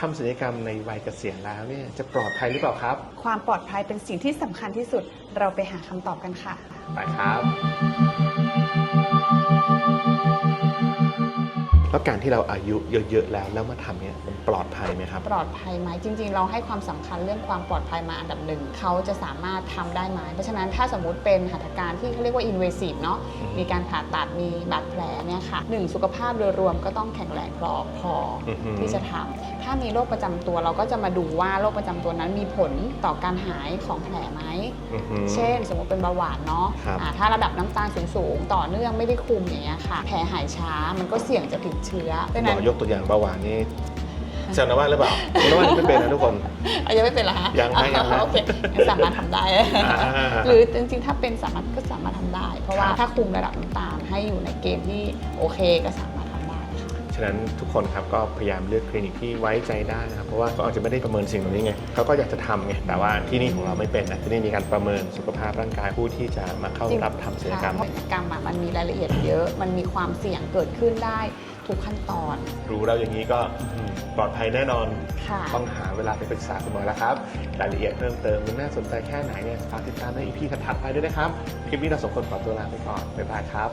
ทำศัลยกรรมในวัยเกษียณแล้วเนี่ยจะปลอดภัยหรือเปล่าครับ ความปลอดภัยเป็นสิ่งที่สำคัญที่สุด เราไปหาคำตอบกันค่ะ ไปครับ แล้วการที่เราอายุเยอะๆแล้วแล้วมาทำเนี่ยมันปลอดภัยไหมครับ ปลอดภัยไหมจริง ๆ เราให้ความสำคัญเรื่องความปลอดภัยมาอันดับหนึ่งเขาจะสามารถทำได้ไหมเพราะฉะนั้นถ้าสมมติเป็นหัตถการที่เขาเรียกว่า invasive เนาะอืมมีการผ่าตัดมีบาดแผลเนี่ยค่ะหนึ่งสุขภาพโดยรวมก็ต้องแข็งแรงพอพอออหือที่จะทำถ้ามีโรคประจำตัวเราก็จะมาดูว่าโรคประจำตัวนั้นมีผลต่อการหายของแผลไหมอือหือเช่น สมมติเป็นเบาหวานเนาะครับอ่าถ้าระดับน้ำตาลสูงๆต่อเนื่องไม่ได้คุมอย่างเงี้ยค่ะแผลหายช้ามันก็เสี่ยงจะติดเชื้อดังหมนั้นอยกตัวอย่างเบาหวานนี่เซลนว่าหรือเปล่าเซลนว่าไม่เป็นนะทุกคน เอายังไม่เป็นเหรอฮะยังไม่ยังไม่ โอเคงั้นสามารถทำได้อ่าหรือจริงๆ ถ้าเป็นสามารถก็สามารถทำได้ เพราะว่าครับถ้าคุมระดับน้ำตาลให้อยู่ในเกณฑ์ที่โอเคก็สามารถทำได้ค่ะฉะนั้นทุกคนครับก็พยายามเลือกคลินิกที่ไว้ใจได้นะครับเพราะว่าเขาอาจจะไม่ได้ประเมินสิ่งเหล่านี้ไงเขาก็อยากจะทำไงแต่ว่าที่นี่ของเราไม่เป็นนะที่นี่มีการประเมินสุขภาพร่างกายผู้ที่จะมาเข้ารับทำศัลยกรรม ศัลยกรรมอะมันมีรายละเอียดเยอะ มันมีความเสี่ยงเกิดขึ้นได้ทุกขั้นตอน รู้แล้วอย่างนี้ก็อื้อหือปลอดภัยแน่นอน ค่ะ ต้องหาเวลาไปปรึกษาคุณหมอแล้วครับ รายละเอียดเพิ่มเติมมันน่าสนใจแค่ไหนเนี่ยฝากติดตามในอีพีถัดๆไปด้วยนะครับ คลิปนี้เราสองคนขอตัวลาไปก่อน บ๊ายบายครับ